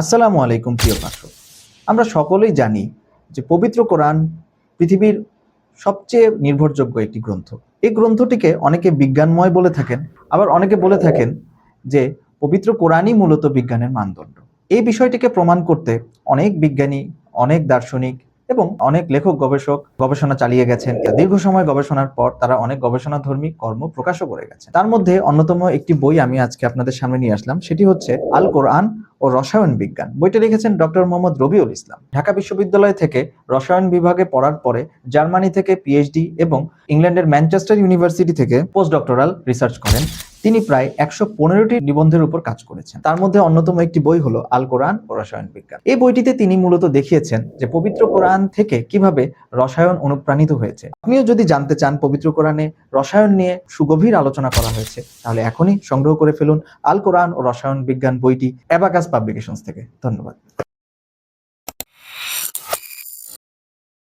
আসসালামু আলাইকুম, প্রিয় পাঠক আমরা সকলেই জানি যে পবিত্র কোরআন পৃথিবীর সবচেয়ে নির্ভরযোগ্য একটি গ্রন্থ। এই গ্রন্থটিকে অনেকে বিজ্ঞানময় বলে থাকেন, আবার অনেকে বলে থাকেন যে পবিত্র কোরআনই মূলত বিজ্ঞানের মানদণ্ড। এই বিষয়টিকে প্রমাণ করতে অনেক বিজ্ঞানী, অনেক দার্শনিক এবং অনেক লেখক, গবেষক, গবেষণা চালিয়ে গেছেন। দীর্ঘ সময় গবেষণার পর তারা অনেক গবেষণাধর্মী কর্ম প্রকাশও করে গেছেন। তার মধ্যে অন্যতম একটি বই আমি আজকে আপনাদের সামনে নিয়ে আসলাম, সেটি হচ্ছে আল কোরআন ও রসায়ন বিজ্ঞান। বইটা লিখেছেন ডক্টর মোহাম্মদ রবিউল ইসলাম। ঢাকা বিশ্ববিদ্যালয় থেকে রসায়ন বিভাগে পড়ার পরে জার্মানি থেকে পিএইচডি এবং ইংল্যান্ডের ম্যানচেস্টার ইউনিভার্সিটি থেকে পোস্ট ডক্টরাল রিসার্চ করেন। তিনি প্রায় একশো পনেরোটি নিবন্ধের উপর কাজ করেছেন। তার মধ্যে অন্যতম একটি বই হলো আল কোরআন ও রসায়ন বিজ্ঞান। এই বইটিতে তিনি মূলত দেখিয়েছেন যে পবিত্র কোরআন থেকে কীভাবে রসায়ন অনুপ্রাণিত হয়েছে। আপনিও যদি জানতে চান পবিত্র কোরআনে রসায়ন নিয়ে সুগভীর আলোচনা করা হয়েছে, তাহলে এখনই সংগ্রহ করে ফেলুন আল কোরআন ও রসায়ন বিজ্ঞান বইটি অ্যাবাকাস পাবলিকেশনস থেকে। ধন্যবাদ।